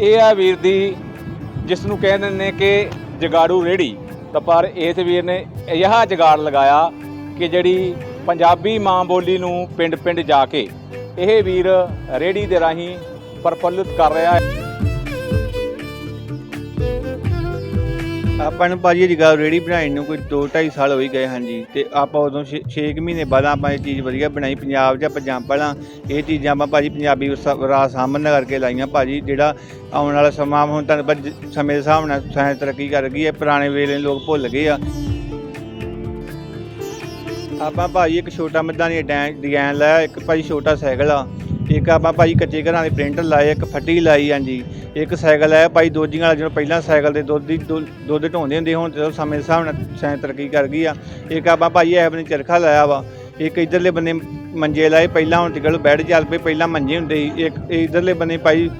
ਇਹ ਆ ਵੀਰ ਦੀ ਜਿਸ ਨੂੰ ਕਹਿੰਦੇ ਨੇ ਕਿ ਜਗਾੜੂ ਰੇੜੀ। ਤਾਂ ਪਰ ਇਸ ਵੀਰ ਨੇ ਅਜਿਹਾ ਜਗਾੜ ਲਗਾਇਆ ਕਿ ਜਿਹੜੀ ਪੰਜਾਬੀ ਮਾਂ ਬੋਲੀ ਨੂੰ ਪਿੰਡ-ਪਿੰਡ ਜਾ ਕੇ ਇਹ ਵੀਰ ਰੇੜੀ ਦੇ ਰਾਹੀਂ ਪ੍ਰਫੁੱਲਿਤ ਕਰ ਰਿਹਾ ਹੈ। ਆਪਾਂ ਨੂੰ ਭਾਜੀ ਇਹ ਜਗ੍ਹਾ ਰੇੜੀ ਬਣਾਈ ਨੂੰ ਕੋਈ 2.5 ਸਾਲ ਹੋ ਹੀ ਗਏ, ਹਾਂਜੀ। ਤੇ ਆਪਾਂ ਉਦੋਂ 6 ਮਹੀਨੇ ਬਾਅਦ ਆਪਾਂ ਇਹ ਚੀਜ਼ ਵਧੀਆ ਬਣਾਈ, ਪੰਜਾਬ 'ਚ ਆਪਾਂ ਜਾਂ ਪਹਿਲਾਂ ਇਹ ਚੀਜ਼ਾਂ ਆਪਾਂ ਭਾਜੀ ਪੰਜਾਬੀ ਵਿਰਸਾ- ਰਾਜ ਸਾਹਮਣੇ ਕਰਕੇ ਲਾਈਆਂ ਭਾਜੀ, ਜਿਹੜਾ ਆਉਣ ਵਾਲਾ ਸਮਾਂ ਹੁਣ ਤੁਹਾਨੂੰ ਪਤਾ ਸਮੇਂ ਦੇ ਹਿਸਾਬ ਨਾਲ ਸਾਇੰਸ ਤਰੱਕੀ ਕਰ ਗਈ ਹੈ, ਪੁਰਾਣੇ ਵੇਲੇ ਲੋਕ ਭੁੱਲ ਗਏ ਆ। ਆਪਾਂ ਭਾਜੀ ਇੱਕ ਛੋਟਾ ਮੱਦਾਨੀ ਡਿਜ਼ਾਈਨ ਲਾਇਆ, ਇੱਕ ਭਾਜੀ ਛੋਟਾ ਸਾਈਕਲ ਆ। ਇੱਕ ਆਪਾਂ ਭਾਜੀ ਕੱਚੇ ਘਰਾਂ ਦੇ ਪ੍ਰਿੰਟ ਲਾਏ, ਇੱਕ ਫੱਟੀ ਲਾਈ, ਹਾਂਜੀ। ਇੱਕ ਸਾਈਕਲ ਹੈ, ਭਾਈ ਦੋਜੀਆਂ ਵਾਲਾ ਜਿਹੜਾ ਪਹਿਲਾਂ ਸਾਈਕਲ ਦੇ ਦੁੱਧ ਦੀ ਦੁ- ਦੁੱਧ ਢੋਂਦੇ ਹੁੰਦੇ ਹੁਣ ਤੇ ਸਮੇਂ ਦੇ ਹਿਸਾਬ ਨਾਲ ਸਾਇੰਸ ਤਰੱਕੀ ਕਰ ਗਈ ਆ। ਇੱਕ ਆਪਾਂ ਭਾਜੀ ਇਹ ਬੰਨੇ ਚਰਖਾ ਲਾਇਆ ਵਾ, ਇੱਕ ਇਧਰਲੇ ਬੰਨੇ ਮੰਜੇ ਲਾਏ, ਪਹਿਲਾਂ ਹੁਣ ਟਿਕਲ ਬੈੱਡ ਚੱਲ ਪਏ ਪਹਿਲਾਂ ਮੰਜੇ ਹੁੰਦੇ ਸੀ, ਇੱਕ ਇਧਰਲੇ ਬੰਨੇ ਭਾਈ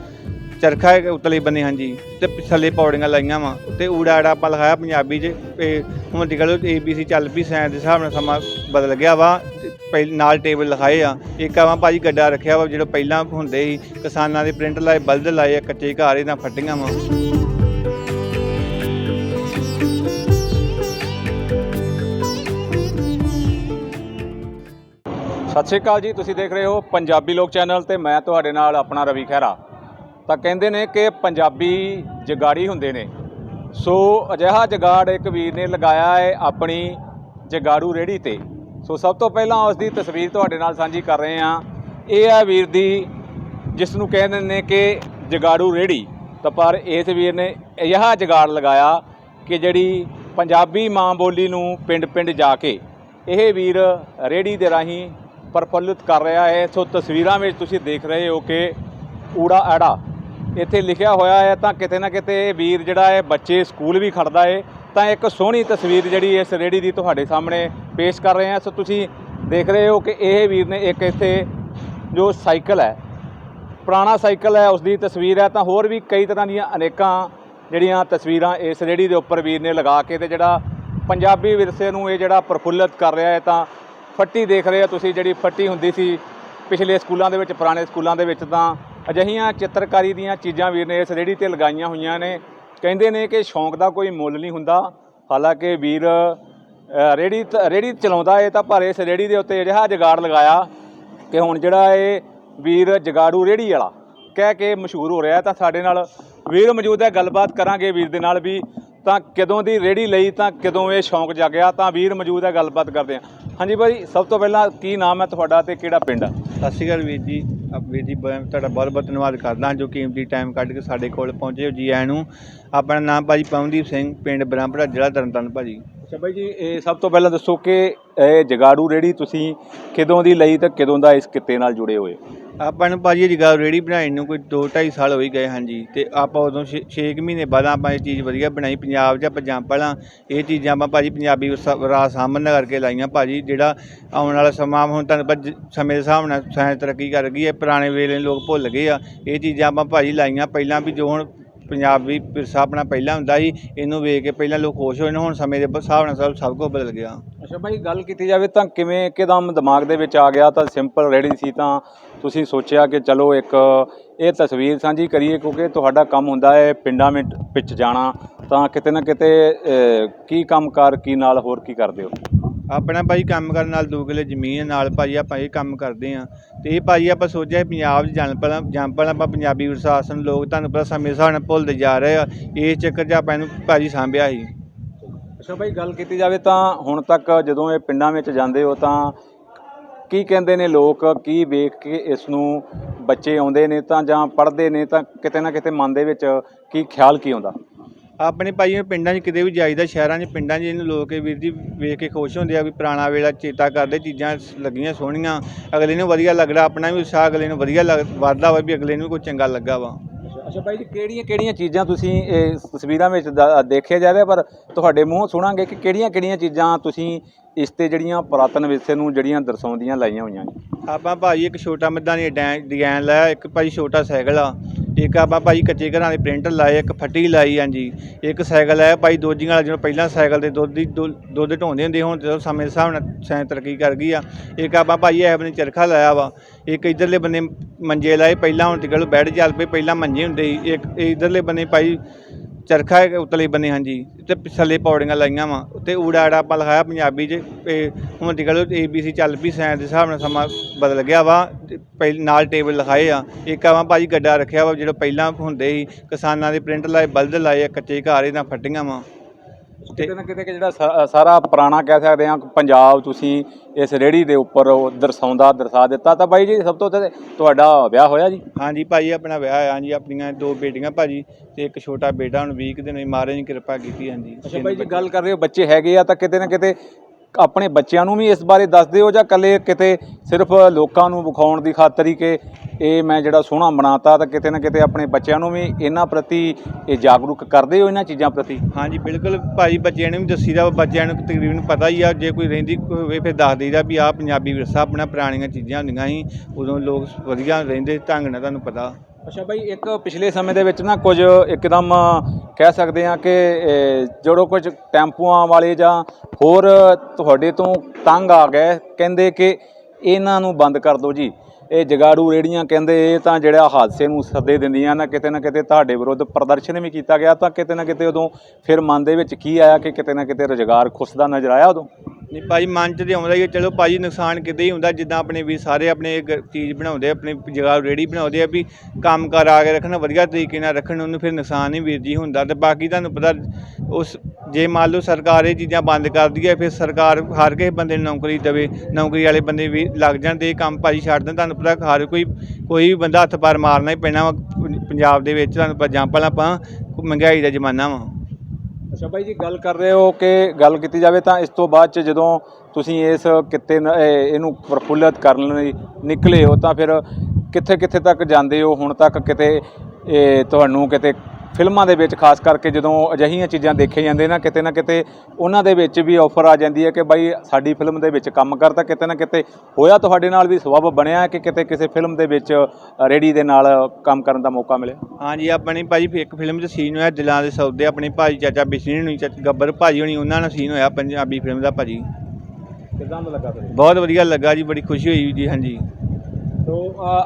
ਚਰਖਾ ਹੈ ਉਤਲੇ ਬੰਨੇ, ਹਾਂਜੀ। ਤੇ ਥੱਲੇ ਪੌੜੀਆਂ ਲਾਈਆਂ ਵਾ। ਤੇ ਊੜਾ ਆੜਾ ਆਪਾਂ ਲਿਖਾਇਆ ਪੰਜਾਬੀ 'ਚ, ਤੇ ਹੁਣ ਟਿਕਲ ਏਬੀਸੀ ਚੱਲ ਪਈ, ਸਾਇੰਸ ਦੇ ਹਿਸਾਬ ਨਾਲ ਸਮਾਂ ਬਦਲ ਗਿਆ ਵਾ। ਤੇ ਪਹਿ- ਨਾਲ ਟੇਬਲ ਲਿਖਾਏ ਆ। ਇੱਕ ਆਵਾਂ ਭਾਜੀ ਗੱਡਾ ਰੱਖਿਆ ਵਾ, ਜਿਹੜਾ ਪਹਿਲਾਂ ਹੁੰਦੇ ਸੀ। ਕਿਸਾਨਾਂ ਦੇ ਪ੍ਰਿੰਟ ਲਾਏ, ਬਲਦ ਲਾਏ ਕੱਚੇ ਘਰ ਇਹਨਾਂ ਫੱਟੀਆਂ ਵਾ। ਸਤਿ ਸ਼੍ਰੀ ਅਕਾਲ ਜੀ, ਤੁਸੀਂ ਦੇਖ ਰਹੇ ਹੋ ਪੰਜਾਬੀ ਲੋਕ ਚੈਨਲ ਤੇ ਮੈਂ ਤੁਹਾਡੇ ਨਾਲ ਆਪਣਾ ਰਵੀ ਖਹਿਰਾ। ਤਾਂ ਕਹਿੰਦੇ ਨੇ ਕਿ ਪੰਜਾਬੀ ਜਗਾੜੀ ਹੁੰਦੇ ਨੇ। ਸੋ ਅਜਿਹਾ ਜਗਾੜ ਇੱਕ ਵੀਰ ਨੇ ਲਗਾਇਆ ਹੈ ਆਪਣੀ ਜਗਾੜੂ ਰੇੜੀ ਤੇ। ਸੋ ਸਭ ਤੋਂ ਪਹਿਲਾਂ ਉਸ ਦੀ ਤਸਵੀਰ ਤੁਹਾਡੇ ਨਾਲ ਸਾਂਝੀ ਕਰ ਰਹੇ ਹਾਂ। ਇਹ ਹੈ ਵੀਰ ਦੀ, ਜਿਸ ਨੂੰ ਕਹਿੰਦੇ ਨੇ ਕਿ ਜਗਾੜੂ ਰੇੜੀ ਤਾਂ ਪਰ ਇਸ ਵੀਰ ਨੇ ਅਜਿਹਾ ਜਗਾੜ ਲਗਾਇਆ ਕਿ ਜਿਹੜੀ ਪੰਜਾਬੀ ਮਾਂ ਬੋਲੀ ਨੂੰ ਪਿੰਡ-ਪਿੰਡ ਜਾ ਕੇ ਇਹ ਵੀਰ ਰੇੜੀ ਦੇ ਰਾਹੀਂ ਪ੍ਰਫੁੱਲਿਤ ਕਰ ਰਿਹਾ ਹੈ। ਸੋ ਤਸਵੀਰਾਂ ਵਿੱਚ ਤੁਸੀਂ ਦੇਖ ਰਹੇ ਹੋ ਕਿ ਊੜਾ ਆੜਾ ਇੱਥੇ ਲਿਖਿਆ ਹੋਇਆ ਹੈ ਤਾਂ ਕਿਤੇ ਨਾ ਕਿਤੇ ਇਹ ਵੀਰ ਜਿਹੜਾ ਹੈ, ਬੱਚੇ ਸਕੂਲ ਵੀ ਖੜਦਾ ਹੈ ਤਾਂ ਇੱਕ ਸੋਹਣੀ ਤਸਵੀਰ ਜਿਹੜੀ ਇਸ ਰੇੜੀ ਦੀ ਤੁਹਾਡੇ ਸਾਹਮਣੇ ਪੇਸ਼ ਕਰ ਰਹੇ ਹਾਂ। ਸੋ ਤੁਸੀਂ ਦੇਖ ਰਹੇ ਹੋ ਕਿ ਇਹ ਵੀਰ ਨੇ ਇੱਕ ਇੱਥੇ ਜੋ ਸਾਈਕਲ ਹੈ, ਪੁਰਾਣਾ ਸਾਈਕਲ ਹੈ ਉਸ ਦੀ ਤਸਵੀਰ ਹੈ। ਤਾਂ ਹੋਰ ਵੀ ਕਈ ਤਰ੍ਹਾਂ ਦੀਆਂ ਅਨੇਕਾਂ ਜਿਹੜੀਆਂ ਤਸਵੀਰਾਂ ਇਸ ਰੇੜੀ ਦੇ ਉੱਪਰ ਵੀਰ ਨੇ ਲਗਾ ਕੇ ਤੇ ਜਿਹੜਾ ਪੰਜਾਬੀ ਵਿਰਸੇ ਨੂੰ ਇਹ ਜਿਹੜਾ ਪ੍ਰਫੁੱਲਤ ਕਰ ਰਿਹਾ ਹੈ, ਤਾਂ ਫੱਟੀ ਦੇਖ ਰਹੇ ਹੋ ਤੁਸੀਂ। ਜਿਹੜੀ ਫੱਟੀ ਹੁੰਦੀ ਸੀ ਪਿਛਲੇ ਸਕੂਲਾਂ ਦੇ ਵਿੱਚ, ਪੁਰਾਣੇ ਸਕੂਲਾਂ ਦੇ ਵਿੱਚ, ਤਾਂ ਅਜਿਹੀਆਂ ਚਿੱਤਰਕਾਰੀ ਦੀਆਂ ਚੀਜ਼ਾਂ ਵੀਰ ਨੇ ਇਸ ਰੇੜੀ ਤੇ ਲਗਾਈਆਂ ਹੋਈਆਂ ਨੇ। ਕਹਿੰਦੇ ਨੇ ਕਿ ਸ਼ੌਂਕ ਦਾ ਕੋਈ ਮੁੱਲ ਨਹੀਂ ਹੁੰਦਾ। ਹਾਲਾਂਕਿ ਵੀਰ ਅ, ਰੇੜੀ ਰੇੜੀ ਚਲਾਉਂਦਾ ਏ ਤਾਂ ਪਰ ਇਸ ਰੇੜੀ ਦੇ ਉੱਤੇ ਅਜਿਹਾ ਜਗਾੜ ਲਗਾਇਆ ਕਿ ਹੁਣ ਜਿਹੜਾ ਇਹ ਵੀਰ ਜਗਾੜੂ ਰੇੜੀ ਵਾਲਾ ਕਹਿ ਕੇ ਮਸ਼ਹੂਰ ਹੋ ਰਿਹਾ ਤਾਂ ਸਾਡੇ ਨਾਲ ਵੀਰ ਮੌਜੂਦ ਹੈ। ਗੱਲਬਾਤ ਕਰਾਂਗੇ ਵੀਰ ਦੇ ਨਾਲ ਵੀ ਤਾਂ ਕਦੋਂ ਦੀ ਰੇੜੀ ਲਈ ਤਾਂ ਕਦੋਂ ਇਹ ਸ਼ੌਂਕ ਜਾਗਿਆ ਤਾਂ ਵੀਰ ਮੌਜੂਦ ਹੈ। ਗੱਲਬਾਤ ਕਰਦੇ ਹਾਂ। ਹਾਂਜੀ ਭਾਈ ਸਭ ਤੋਂ ਪਹਿਲਾਂ ਕੀ ਨਾਮ ਹੈ ਤੁਹਾਡਾ ਤੇ ਕਿਹੜਾ ਪਿੰਡ ਹੈ? ਸਤਿ ਸ਼੍ਰੀ ਅਕਾਲ ਵੀਰ ਜੀ। ਆਪ ਵੀਰ ਜੀ ਤੁਹਾਡਾ ਬਹੁਤ ਬਹੁਤ ਧੰਨਵਾਦ ਕਰਦਾ ਜੋ ਕੀਮਤੀ ਟਾਈਮ ਕੱਢ ਕੇ ਸਾਡੇ ਕੋਲ ਪਹੁੰਚੇ ਹੋ ਜੀ ਆਇਆਂ ਨੂੰ। ਆਪਣਾ ਨਾਮ ਭਾਜੀ ਪਵਨਦੀਪ ਸਿੰਘ, ਪਿੰਡ ਬ੍ਰਹਮਪੁਰਾ, ਜ਼ਿਲ੍ਹਾ ਤਰਨਤਾਰਨ ਭਾਜੀ। ਅੱਛਾ ਭਾਈ ਜੀ, ਇਹ ਸਭ ਤੋਂ ਪਹਿਲਾਂ ਦੱਸੋ ਕਿ ਇਹ ਜਗਾੜੂ ਰੇੜੀ ਤੁਸੀਂ ਕਿਦੋਂ ਦੀ ਲਈ ਤੇ ਕਿਦੋਂ ਦਾ ਇਸ ਕਿੱਤੇ ਨਾਲ ਜੁੜੇ ਹੋਏ? ਆਪਾਂ ਨੂੰ ਭਾਜੀ ਇਹ ਜਗ੍ਹਾ ਰੇੜੀ ਬਣਾਈ ਨੂੰ ਕੋਈ 2.5 ਸਾਲ ਹੋ ਹੀ ਗਏ, ਹਾਂਜੀ। ਤੇ ਆਪਾਂ ਉਦੋਂ 6 ਮਹੀਨੇ ਬਾਅਦ ਆਪਾਂ ਇਹ ਚੀਜ਼ ਵਧੀਆ ਬਣਾਈ, ਪੰਜਾਬ 'ਚ ਆਪਾਂ ਪਹਿਲਾਂ ਇਹ ਚੀਜ਼ਾਂ ਆਪਾਂ ਭਾਜੀ ਪੰਜਾਬੀ ਵਿਰਸਾ- ਰਾਜ ਸਾਹਮਣੇ ਕਰਕੇ ਲਾਈਆਂ ਭਾਜੀ, ਜਿਹੜਾ ਆਉਣ ਵਾਲਾ ਸਮਾਂ ਹੁਣ ਤੁਹਾਨੂੰ ਪਤਾ ਜ- ਸਮੇਂ ਦੇ ਹਿਸਾਬ ਨਾਲ ਸਾਇੰਸ ਤਰੱਕੀ ਕਰ ਗਈ ਹੈ, ਪੁਰਾਣੇ ਵੇਲੇ ਲੋਕ ਭੁੱਲ ਗਏ ਆ। ਇਹ ਚੀਜ਼ਾਂ ਆਪਾਂ ਭਾਜੀ ਲਾਈਆਂ, ਪਹਿਲਾਂ ਵੀ ਜੋ ਹੁਣ ਪੰਜਾਬੀ ਵਿਰਸਾ ਆਪਣਾ ਪਹਿਲਾਂ ਹੁੰਦਾ ਸੀ ਇਹਨੂੰ ਵੇਖ ਕੇ ਪਹਿਲਾਂ ਲੋਕ ਖੁਸ਼ ਹੋਏ ਨੇ ਹੁਣ ਸਮੇਂ ਦੇ ਹਿਸਾਬ ਨਾਲ ਸਭ ਸਭ ਕੁਝ ਬਦਲ ਗਿਆ। ਅੱਛਾ ਭਾਈ ਗੱਲ ਕੀਤੀ ਜਾਵੇ ਤਾਂ ਕਿਵੇਂ ਇੱਕਦਮ ਦਿਮਾਗ ਦੇ ਵਿੱਚ ਆ ਗਿਆ ਤਾਂ ਸਿੰਪਲ ਰੇੜੀ ਸੀ ਤਾਂ ਤੁਸੀਂ ਸੋਚਿਆ ਕਿ ਚਲੋ ਇੱਕ ਇਹ ਤਸਵੀਰ ਸਾਂਝੀ ਕਰੀਏ ਕਿਉਂਕਿ ਤੁਹਾਡਾ ਕੰਮ ਹੁੰਦਾ ਹੈ ਪਿੰਡਾਂ ਵਿੱਚ ਜਾਣਾ ਤਾਂ ਕਿਤੇ ਨਾ ਕਿਤੇ ਅਹ, ਕੀ ਕੰਮਕਾਰ ਕੀ ਨਾਲ ਹੋਰ ਕੀ ਕਰਦੇ ਹੋ? ਆਪਣਾ ਭਾਈ ਕੰਮ ਕਰਨ ਨਾਲ ਦੋ ਕਿੱਲੇ ਜ਼ਮੀਨ ਹੈ, ਨਾਲ ਭਾਈ ਆਪਾਂ ਇਹ ਕੰਮ ਕਰਦੇ ਆ ਤੇ ਇਹ ਭਾਈ ਆਪਾਂ ਸੋਚਿਆ ਪੰਜਾਬ 'ਚ ਜਾਣ ਪਹਿਲਾਂ ਜਾਂ ਪਹਿਲਾਂ ਆਪਾਂ ਪੰਜਾਬੀ ਵਿਰਸਾਸਨ ਲੋਕ ਤੁਹਾਨੂੰ ਪਤਾ ਸਮੇਂ ਦੇ ਹਿਸਾਬ ਨਾਲ ਭੁੱਲਦੇ ਜਾ ਰਹੇ ਆ। ਇਸ ਚੱਕਰ 'ਚ ਆਪਾਂ ਇਹਨੂੰ ਭਾਜੀ ਸਾਂਭਿਆ ਸੀ। ਅੱਛਾ ਭਾਈ ਗੱਲ ਕੀਤੀ ਜਾਵੇ ਤਾਂ ਹੁਣ ਤੱਕ ਜਦੋਂ ਇਹ ਪਿੰਡਾਂ ਵਿੱਚ ਜਾਂਦੇ ਹੋ ਤਾਂ ਕੀ ਕਹਿੰਦੇ ਨੇ ਲੋਕ? ਕੀ ਵੇਖ ਕੇ ਇਸ ਨੂੰ ਬੱਚੇ ਆਉਂਦੇ ਨੇ ਤਾਂ ਜਾਂ ਪੜ੍ਹਦੇ ਨੇ ਤਾਂ ਕਿਤੇ ਨਾ ਕਿਤੇ ਮਨ ਦੇ ਵਿੱਚ ਕੀ ਖਿਆਲ ਕੀ ਆਉਂਦਾ? ਆਪਣੇ ਭਾਈ ਇਹ ਪਿੰਡਾਂ 'ਚ ਕਿਤੇ ਵੀ ਜਾਈਦਾ, ਸ਼ਹਿਰਾਂ 'ਚ ਪਿੰਡਾਂ 'ਚ ਇਹਨੂੰ ਲੋਕ ਇਹ ਵੀਰ ਜੀ ਵੇਖ ਕੇ ਖੁਸ਼ ਹੁੰਦੇ ਆ ਵੀ ਪੁਰਾਣਾ ਵੇਲਾ ਚੇਤਾ ਕਰਦੇ, ਚੀਜ਼ਾਂ ਲੱਗੀਆਂ ਸੋਹਣੀਆਂ। ਅਗਲੇ ਨੂੰ ਵਧੀਆ ਲੱਗਦਾ, ਆਪਣਾ ਵੀ ਉਤਸ਼ਾਹ ਅਗਲੇ ਨੂੰ ਵਧੀਆ ਲੱਗ, ਵੱਧਦਾ ਵਾ ਵੀ ਅਗਲੇ ਨੂੰ ਕੋਈ ਚੰਗਾ ਲੱਗਾ ਵਾ। ਅੱਛਾ ਭਾਈ ਜੀ, ਕਿਹੜੀਆਂ ਕਿਹੜੀਆਂ ਚੀਜ਼ਾਂ ਤੁਸੀਂ ਇਹ ਤਸਵੀਰਾਂ ਵਿੱਚ ਦ- ਦੇਖਿਆ ਜਾਵੇ, ਪਰ ਤੁਹਾਡੇ ਮੂੰਹੋਂ ਸੁਣਾਂਗੇ ਕਿ ਕਿਹੜੀਆਂ ਕਿਹੜੀਆਂ ਚੀਜ਼ਾਂ ਤੁਸੀਂ ਇਸ ਤੇ ਜਿਹੜੀਆਂ ਪੁਰਾਤਨ ਵਿਰਸੇ ਨੂੰ ਜਿਹੜੀਆਂ ਦਰਸਾਉਂਦੀਆਂ ਲਾਈਆਂ ਹੋਈਆਂ ਨੇ। ਆਪਾਂ ਭਾਜੀ ਇੱਕ ਛੋਟਾ ਮੈਦਾਨੀ ਡੈ- ਡਿਜ਼ਾਈਨ ਲਾਇਆ, ਇੱਕ ਭਾਜੀ ਛੋਟਾ ਸਾਈਕਲ ਆ। ਇੱਕ ਆਪਾਂ ਭਾਜੀ ਕੱਚੇ ਘਰਾਂ ਦੇ ਪ੍ਰਿੰਟਰ ਲਾਏ, ਇੱਕ ਫੱਟੀ ਲਾਈ, ਹਾਂਜੀ। ਇੱਕ ਸਾਈਕਲ ਹੈ, ਭਾਈ ਦੋਜੀਆਂ ਵਾਲਾ ਜਦੋਂ ਪਹਿਲਾਂ ਸਾਈਕਲ ਦੇ ਦੁੱਧ ਦੀ ਦੁ- ਦੁੱਧ ਢੋਂਦੇ ਹੁੰਦੇ ਹੁਣ ਜਦੋਂ ਸਮੇਂ ਦੇ ਹਿਸਾਬ ਨਾਲ ਸਾਇੰਸ ਤਰੱਕੀ ਕਰ ਗਈ ਆ। ਇੱਕ ਆਪਾਂ ਭਾਜੀ ਇਹ ਬੰਨੇ ਚਰਖਾ ਲਾਇਆ ਵਾ। ਇੱਕ ਇਧਰਲੇ ਬੰਨੇ ਮੰਜੇ ਲਾਏ, ਪਹਿਲਾਂ ਹੁਣ ਟਿਕਲ ਬੈੱਡ ਚੱਲ ਪਏ, ਪਹਿਲਾਂ ਮੰਜੇ ਹੁੰਦੇ ਸੀ। ਇੱਕ ਇਧਰਲੇ ਬੰਨੇ ਭਾਈ ਚਰਖਾ ਹੈ ਉਤਲੇ ਬੰਨੇ ਹਾਂਜੀ। ਤੇ ਥੱਲੇ ਪੌੜੀਆਂ ਲਾਈਆਂ ਵਾ। ਤੇ ਊੜਾ ਆੜਾ ਆਪਾਂ ਲਿਖਾਇਆ ਪੰਜਾਬੀ 'ਚ। ਤੇ ਹੁਣ ਟਿਕਲ ਏਬੀਸੀ ਚੱਲ ਪਈ ਸਾਇੰਸ ਦੇ ਹਿਸਾਬ ਨਾਲ ਸਮਾਂ ਬਦਲ ਗਿਆ ਵਾ। ਤੇ ਪਹਿਲ ਨਾਲ ਟੇਬਲ ਲਿਖਾਏ ਆ। ਇੱਕ ਆਵਾਂ ਭਾਜੀ ਗੱਡਾ ਰੱਖਿਆ ਵਾ ਜਿਹੜਾ ਪਹਿਲਾਂ ਹੁੰਦੇ ਸੀ। ਕਿਸਾਨਾਂ ਦੇ ਪ੍ਰਿੰਟ ਲਾਏ ਬਲਦ ਲਾਏ ਆ, ਕੱਚੇ ਘਰ ਇਹਨਾਂ ਫੱਟੀਆਂ ਵਾ। ਕਿਤੇ ਨਾ ਕਿਤੇ ਕਿ ਜਿਹੜਾ ਸਾ- ਸਾਰਾ ਪੁਰਾਣਾ ਕਹਿ ਸਕਦੇ ਹਾਂ ਪੰਜਾਬ ਤੁਸੀਂ ਇਸ ਰੇੜੀ ਦੇ ਉੱਪਰ ਉਹ ਦਰਸਾਉਂਦਾ ਦਰਸਾ ਦਿੱਤਾ ਤਾਂ ਬਾਈ ਜੀ ਸਭ ਤੋਂ ਤੇ ਤੁਹਾਡਾ ਵਿਆਹ ਹੋਇਆ ਜੀ? ਹਾਂਜੀ ਭਾਜੀ ਆਪਣਾ ਵਿਆਹ ਆ ਜੀ ਆਪਣੀਆਂ ਦੋ ਬੇਟੀਆਂ ਭਾਜੀ ਤੇ ਇੱਕ ਛੋਟਾ ਬੇਟਾ ਹੁਣ 20 ਕੁ ਦਿਨ ਹੋਏ, ਮਹਾਰਾਜ ਨੇ ਕਿਰਪਾ ਕੀਤੀ ਹਾਂਜੀ। ਅੱਛਾ ਬਾਈ ਜੀ ਗੱਲ ਕਰ ਰਹੇ ਹੋ ਬੱਚੇ ਹੈਗੇ ਆ ਤਾਂ ਕਿਤੇ ਨਾ ਕਿਤੇ ਆਪਣੇ ਬੱਚਿਆਂ ਨੂੰ ਵੀ ਇਸ ਬਾਰੇ ਦੱਸਦੇ ਹੋ ਜਾਂ ਕੱਲੇ ਕਿਤੇ ਸਿਰਫ ਲੋਕਾਂ ਨੂੰ ਵਿਖਾਉਣ ਦੀ ਖਾਤਰ ਹੀ ਕਿ ਇਹ ਮੈਂ ਜਿਹੜਾ ਸੋਹਣਾ ਬਣਾਤਾ ਤਾਂ ਕਿਤੇ ਨਾ ਕਿਤੇ ਆਪਣੇ ਬੱਚਿਆਂ ਨੂੰ ਵੀ ਇਹਨਾਂ ਪ੍ਰਤੀ ਇਹ ਜਾਗਰੂਕ ਕਰਦੇ ਹੋ ਇਹਨਾਂ ਚੀਜ਼ਾਂ ਪ੍ਰਤੀ? ਹਾਂਜੀ ਬਿਲਕੁਲ। ਭਾਜੀ ਬੱਚਿਆਂ ਨੂੰ ਵੀ ਦੱਸੀਦਾ ਵਾ, ਬੱਚਿਆਂ ਨੂੰ ਤਕਰੀਬਨ ਪਤਾ ਹੀ ਆ ਜੇ ਕੋਈ ਰਹਿੰਦੀ ਹੋਵੇ ਫਿਰ ਦੱਸ ਦਈਦਾ ਵੀ ਆਹ ਪੰਜਾਬੀ ਵਿਰਸਾ ਆਪਣਾ ਪੁਰਾਣੀਆਂ ਚੀਜ਼ਾਂ ਹੁੰਦੀਆਂ ਸੀ ਉਦੋਂ ਲੋਕ ਵਧੀਆ ਰਹਿੰਦੇ ਢੰਗ ਨਾਲ ਤੁਹਾਨੂੰ ਪਤਾ। ਅੱਛਾ ਬਾਈ, ਇੱਕ ਪਿਛਲੇ ਸਮੇਂ ਦੇ ਵਿੱਚ ਨਾ ਕੁਝ ਇੱਕਦਮ ਕਹਿ ਸਕਦੇ ਆ ਕਿ ਇਹ ਜਿਹੜੋ ਕੁਝ ਟੈਂਪੂਆਂ ਵਾਲੇ ਜਾਂ ਹੋਰ ਤੁਹਾਡੇ ਤੋਂ ਤੰਗ ਆ ਗਏ, ਕਹਿੰਦੇ ਕਿ ਇਹਨਾਂ ਨੂੰ ਬੰਦ ਕਰ ਦਿਓ ਜੀ। ਇਹ ਜਗਾੜੂ ਰੇੜੀਆਂ ਕਹਿੰਦੇ ਇਹ ਤਾਂ ਜਿਹੜਾ ਹਾਦਸੇ ਨੂੰ ਸੱਦੇ ਦਿੰਦੀਆਂ ਨਾ, ਕਿਤੇ ਨਾ ਕਿਤੇ ਤੁਹਾਡੇ ਵਿਰੁੱਧ ਪ੍ਰਦਰਸ਼ਨ ਵੀ ਕੀਤਾ ਗਿਆ ਤਾਂ ਕਿਤੇ ਨਾ ਕਿਤੇ ਉਦੋਂ ਫਿਰ ਮਨ ਦੇ ਵਿੱਚ ਕੀ ਆਇਆ ਕਿ ਕਿਤੇ ਨਾ ਕਿਤੇ ਰੁਜ਼ਗਾਰ ਖੁੱਸਦਾ ਨਜ਼ਰ ਆਇਆ ਉਦੋਂ? ਨਹੀਂ ਭਾਜੀ ਮਨ ਚ ਤੇ ਆਉਂਦਾ ਹੀ ਹੈ ਚਲੋ ਭਾਜੀ ਨੁਕਸਾਨ ਕਿਤੇ ਹੀ ਹੁੰਦਾ ਜਿੱਦਾਂ ਆਪਣੇ ਵੀ ਸਾਰੇ ਆਪਣੇ ਇੱਕ ਚੀਜ਼ ਬਣਾਉਂਦੇ ਆ, ਆਪਣੀ ਜਗ੍ਹਾ ਰੇੜੀ ਬਣਾਉਂਦੇ ਆ ਵੀ ਕੰਮ ਕਾਰ ਆ ਕੇ ਰੱਖਣ ਵਧੀਆ ਤਰੀਕੇ ਨਾਲ ਰੱਖਣ ਉਹਨੂੰ ਫਿਰ ਨੁਕਸਾਨ ਹੀ ਵੀਰ ਜੀ ਹੁੰਦਾ। ਤੇ ਬਾਕੀ ਤੁਹਾਨੂੰ ਪਤਾ ਉਸ ਜੇ ਮੰਨ ਲਓ ਸਰਕਾਰ ਇਹ ਚੀਜ਼ਾਂ ਬੰਦ ਕਰਦੀ ਹੈ ਫਿਰ ਸਰਕਾਰ ਹਰ ਕਿਸੇ ਬੰਦੇ ਨੂੰ ਨੌਕਰੀ ਦੇਵੇ ਨੌਕਰੀ ਵਾਲੇ ਬੰਦੇ ਵੀ ਲੱਗ ਜਾਣ ਤੇ ਇਹ ਕੰਮ ਭਾਜੀ ਛੱਡ ਦੇਣ। ਤੁਹਾਨੂੰ ਪਤਾ ਹਰ ਕੋਈ ਕੋਈ ਵੀ ਬੰਦਾ ਹੱਥ ਪਾਰ ਮਾਰਨਾ ਹੀ ਪੈਣਾ ਵਾ ਪੰਜਾਬ ਦੇ ਵਿੱਚ ਤੁਹਾਨੂੰ ਪਤਾ ਜਾਂ ਪਹਿਲਾਂ ਆਪਾਂ ਮਹਿੰਗਾਈ ਦਾ ਜ਼ਮਾਨਾ ਵਾ। ਅੱਛਾ ਬਾਈ ਜੀ, ਗੱਲ ਕਰ ਰਹੇ ਹੋ ਕਿ ਗੱਲ ਕੀਤੀ ਜਾਵੇ ਤਾਂ ਇਸ ਤੋਂ ਬਾਅਦ ਚ ਜਦੋਂ ਤੁਸੀਂ ਇਸ ਕਿੱਤੇ ਨ- ਇਹ- ਇਹਨੂੰ ਪ੍ਰਫੁੱਲਤ ਕਰਨ ਲਈ ਨਿਕਲੇ ਹੋ ਤਾਂ ਫਿਰ ਕਿੱਥੇ ਕਿੱਥੇ ਤੱਕ ਜਾਂਦੇ ਹੋ? ਹੁਣ ਤੱਕ ਕਿਤੇ, ਇਹ, ਤੁਹਾਨੂੰ ਕਿਤੇ ਫਿਲਮਾਂ ਦੇ ਵਿੱਚ ਖਾਸ ਕਰਕੇ ਜਦੋਂ ਅਜਿਹੀਆਂ ਚੀਜ਼ਾਂ ਦੇਖੇ ਜਾਂਦੇ ਨਾ ਕਿਤੇ ਨਾ ਕਿਤੇ ਉਹਨਾਂ ਦੇ ਵਿੱਚ ਵੀ ਆਫਰ ਆ ਜਾਂਦੀ ਹੈ ਕਿ ਬਾਈ ਸਾਡੀ ਫਿਲਮ ਦੇ ਵਿੱਚ ਕੰਮ ਕਰ ਤਾਂ ਕਿਤੇ ਨਾ ਕਿਤੇ ਹੋਇਆ ਤੁਹਾਡੇ ਨਾਲ ਵੀ ਸਬਬ ਬਣਿਆ ਕਿ ਕਿਤੇ ਕਿਸੇ ਫਿਲਮ ਦੇ ਵਿੱਚ ਰੇਡੀ ਦੇ ਨਾਲ ਕੰਮ ਕਰਨ ਦਾ ਮੌਕਾ ਮਿਲਿਆ? ਹਾਂਜੀ ਆਪਣੀ ਭਾਜੀ ਇੱਕ ਫਿਲਮ 'ਚ ਸੀਨ ਹੋਇਆ ਦਿਲਾਂ ਦੇ ਸੌਦੇ ਆਪਣੇ ਭਾਜੀ ਚਾਚਾ ਬਿਸ਼ਨੀ ਹੋਣੀ ਚਾਚਾ ਗੱਬਰ ਭਾਜੀ ਹੋਣੀ ਉਹਨਾਂ ਨਾਲ ਸੀਨ ਹੋਇਆ ਪੰਜਾਬੀ ਫਿਲਮ ਦਾ ਭਾਜੀ। ਕਿਦਾਂ ਦਾ ਲੱਗਾ ਬਹੁਤ ਵਧੀਆ ਲੱਗਾ ਜੀ ਬੜੀ ਖੁਸ਼ੀ ਹੋਈ ਜੀ ਹਾਂਜੀ। ਸੋ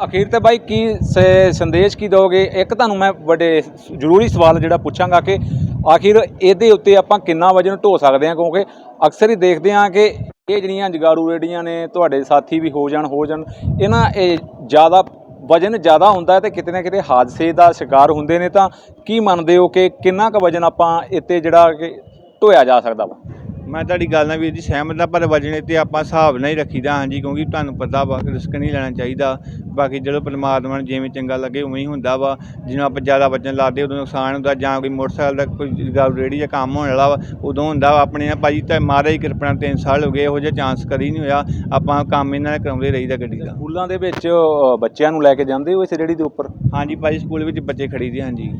ਅਖੀਰ ਤੇ ਬਾਈ ਕੀ ਸ- ਸੰਦੇਸ਼ ਕੀ ਦੋਗੇ? ਇੱਕ ਤੁਹਾਨੂੰ ਮੈਂ ਵੱਡੇ ਜ਼ਰੂਰੀ ਸਵਾਲ ਜਿਹੜਾ ਪੁੱਛਾਂਗਾ ਕਿ ਆਖਿਰ ਇਹਦੇ ਉੱਤੇ ਆਪਾਂ ਕਿੰਨਾ ਵਜਨ ਢੋ ਸਕਦੇ ਹਾਂ? ਕਿਉਂਕਿ ਅਕਸਰ ਹੀ ਦੇਖਦੇ ਹਾਂ ਕਿ ਇਹ ਜਿਹੜੀਆਂ ਜਗਾੜੂ ਰੇੜੀਆਂ ਨੇ, ਤੁਹਾਡੇ ਸਾਥੀ ਵੀ ਹੋ ਜਾਣ ਹੋ ਜਾਣ, ਇਹਨਾਂ ਇਹ ਜ਼ਿਆਦਾ ਵਜਨ ਜ਼ਿਆਦਾ ਹੁੰਦਾ ਹੈ ਤੇ ਕਿਤੇ ਨਾ ਕਿਤੇ ਹਾਦਸੇ ਦਾ ਸ਼ਿਕਾਰ ਹੁੰਦੇ ਨੇ ਤਾਂ ਕੀ ਮੰਨਦੇ ਹੋ ਕਿ ਕਿੰਨਾ ਕੁ ਵਜਨ ਆਪਾਂ ਇੱਥੇ ਜਿਹੜਾ ਕਿ ਢੋਇਆ ਜਾ ਸਕਦਾ ਵਾ? ਮੈਂ ਤੁਹਾਡੀ ਗੱਲ ਨਾਲ ਵੀਰ ਜੀ ਸਹਿਮਤ ਹਾਂ ਪਰ ਵਜਣੇ ਤੇ ਆਪਾਂ ਹਿਸਾਬ ਨਾਲ ਹੀ ਰੱਖੀਦਾ ਹਾਂਜੀ ਕਿਉਂਕਿ ਤੁਹਾਨੂੰ ਪਤਾ ਵਾ ਰਿਸਕ ਨਹੀਂ ਲੈਣਾ ਚਾਹੀਦਾ। ਬਾਕੀ ਜਦੋਂ ਪਰਮਾਤਮਾ ਨੂੰ ਜਿਵੇਂ ਚੰਗਾ ਲੱਗੇ ਉਵੇਂ ਹੀ ਹੁੰਦਾ ਵਾ। ਜਦੋਂ ਆਪਾਂ ਜ਼ਿਆਦਾ ਵਜਨ ਲਾਦੇ ਉਦੋਂ ਨੁਕਸਾਨ ਹੁੰਦਾ ਜਾਂ ਕੋਈ ਮੋਟਰਸਾਈਕਲ ਦਾ ਕੋਈ ਗੱਲ ਰੇੜੀ ਜਾਂ ਕੰਮ ਹੋਣ ਵਾਲਾ ਵਾ ਉਦੋਂ ਹੁੰਦਾ ਵਾ। ਆਪਣੇ ਨਾਲ ਭਾਜੀ ਤਾਂ ਮਾਰੇ ਹੀ ਕਿਰਪਨਾ 3 ਸਾਲ ਹੋ ਗਏ ਇਹੋ ਜਿਹਾ ਚਾਂਸ ਕਦੀ ਨਹੀਂ ਹੋਇਆ। ਆਪਾਂ ਕੰਮ ਇਹਨਾਂ ਨਾਲ ਕਰਾਉਂਦੇ ਰਹੀਦਾ ਗੱਡੀ ਦਾ। ਸਕੂਲਾਂ ਦੇ ਵਿੱਚ ਬੱਚਿਆਂ ਨੂੰ ਲੈ ਕੇ ਜਾਂਦੇ ਹੋ ਇਸ ਰੇੜੀ ਦੇ ਉੱਪਰ? ਹਾਂਜੀ ਭਾਜੀ ਸਕੂਲ ਵਿੱਚ ਬੱਚੇ ਖੜੀਦੇ ਹਾਂਜੀ।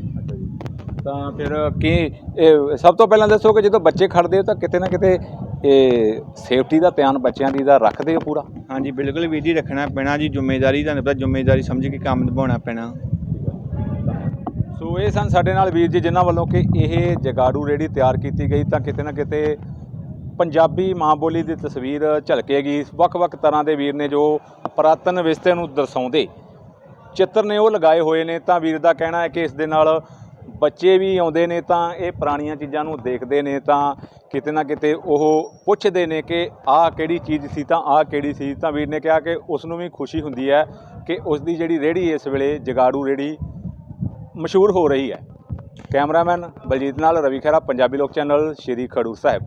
ਤਾਂ ਫਿਰ ਕੀ ਇਹ ਸਭ ਤੋਂ ਪਹਿਲਾਂ ਦੱਸੋ ਕਿ ਜਦੋਂ ਬੱਚੇ ਖੜਦੇ ਹੋ ਤਾਂ ਕਿਤੇ ਨਾ ਕਿਤੇ ਇਹ ਸੇਫਟੀ ਦਾ ਧਿਆਨ ਬੱਚਿਆਂ ਦੀ ਦਾ ਰੱਖਦੇ ਹੋ ਪੂਰਾ? ਹਾਂਜੀ ਬਿਲਕੁਲ ਵੀਰ ਜੀ ਰੱਖਣਾ ਪੈਣਾ ਜੀ ਜ਼ਿੰਮੇਵਾਰੀ ਤੁਹਾਨੂੰ ਪਤਾ ਜ਼ਿੰਮੇਵਾਰੀ ਸਮਝ ਕੇ ਕੰਮ ਨਿਭਾਉਣਾ ਪੈਣਾ। ਸੋ ਇਹ ਸਨ ਸਾਡੇ ਨਾਲ ਵੀਰ ਜੀ ਜਿਨ੍ਹਾਂ ਵੱਲੋਂ ਕਿ ਇਹ ਜਗਾੜੂ ਰੇੜੀ ਤਿਆਰ ਕੀਤੀ ਗਈ ਤਾਂ ਕਿਤੇ ਨਾ ਕਿਤੇ ਪੰਜਾਬੀ ਮਾਂ ਬੋਲੀ ਦੀ ਤਸਵੀਰ ਝਲਕੇਗੀ ਵੱਖ-ਵੱਖ ਤਰ੍ਹਾਂ ਦੇ ਵੀਰ ਨੇ ਜੋ ਪੁਰਾਤਨ ਵਿਸਤੇ ਨੂੰ ਦਰਸਾਉਂਦੇ ਚਿੱਤਰ ਨੇ ਉਹ ਲਗਾਏ ਹੋਏ ਨੇ ਤਾਂ ਵੀਰ ਦਾ ਕਹਿਣਾ ਹੈ ਕਿ ਇਸ ਦੇ ਨਾਲ ਬੱਚੇ ਵੀ ਆਉਂਦੇ ਨੇ ਤਾਂ ਇਹ ਪੁਰਾਣੀਆਂ ਚੀਜ਼ਾਂ ਨੂੰ ਦੇਖਦੇ ਨੇ ਤਾਂ ਕਿਤੇ ਨਾ ਕਿਤੇ ਉਹ ਪੁੱਛਦੇ ਨੇ ਕਿ ਆਹ ਕਿਹੜੀ ਚੀਜ਼ ਸੀ ਤਾਂ ਆਹ ਕਿਹੜੀ ਸੀ। ਤਾਂ ਵੀਰ ਨੇ ਕਿਹਾ ਕਿ ਉਸ ਨੂੰ ਵੀ ਖੁਸ਼ੀ ਹੁੰਦੀ ਹੈ ਕਿ ਉਸ ਦੀ ਜਿਹੜੀ ਰੇੜੀ ਇਸ ਵੇਲੇ ਜਗਾੜੂ ਰੇੜੀ ਮਸ਼ਹੂਰ ਹੋ ਰਹੀ ਹੈ। ਕੈਮਰਾਮੈਨ ਬਲਜੀਤ ਨਾਲ ਰਵੀ ਖਹਿਰਾ, ਪੰਜਾਬੀ ਲੋਕ ਚੈਨਲ, ਸ਼੍ਰੀ ਖੜੂਰ ਸਾਹਿਬ।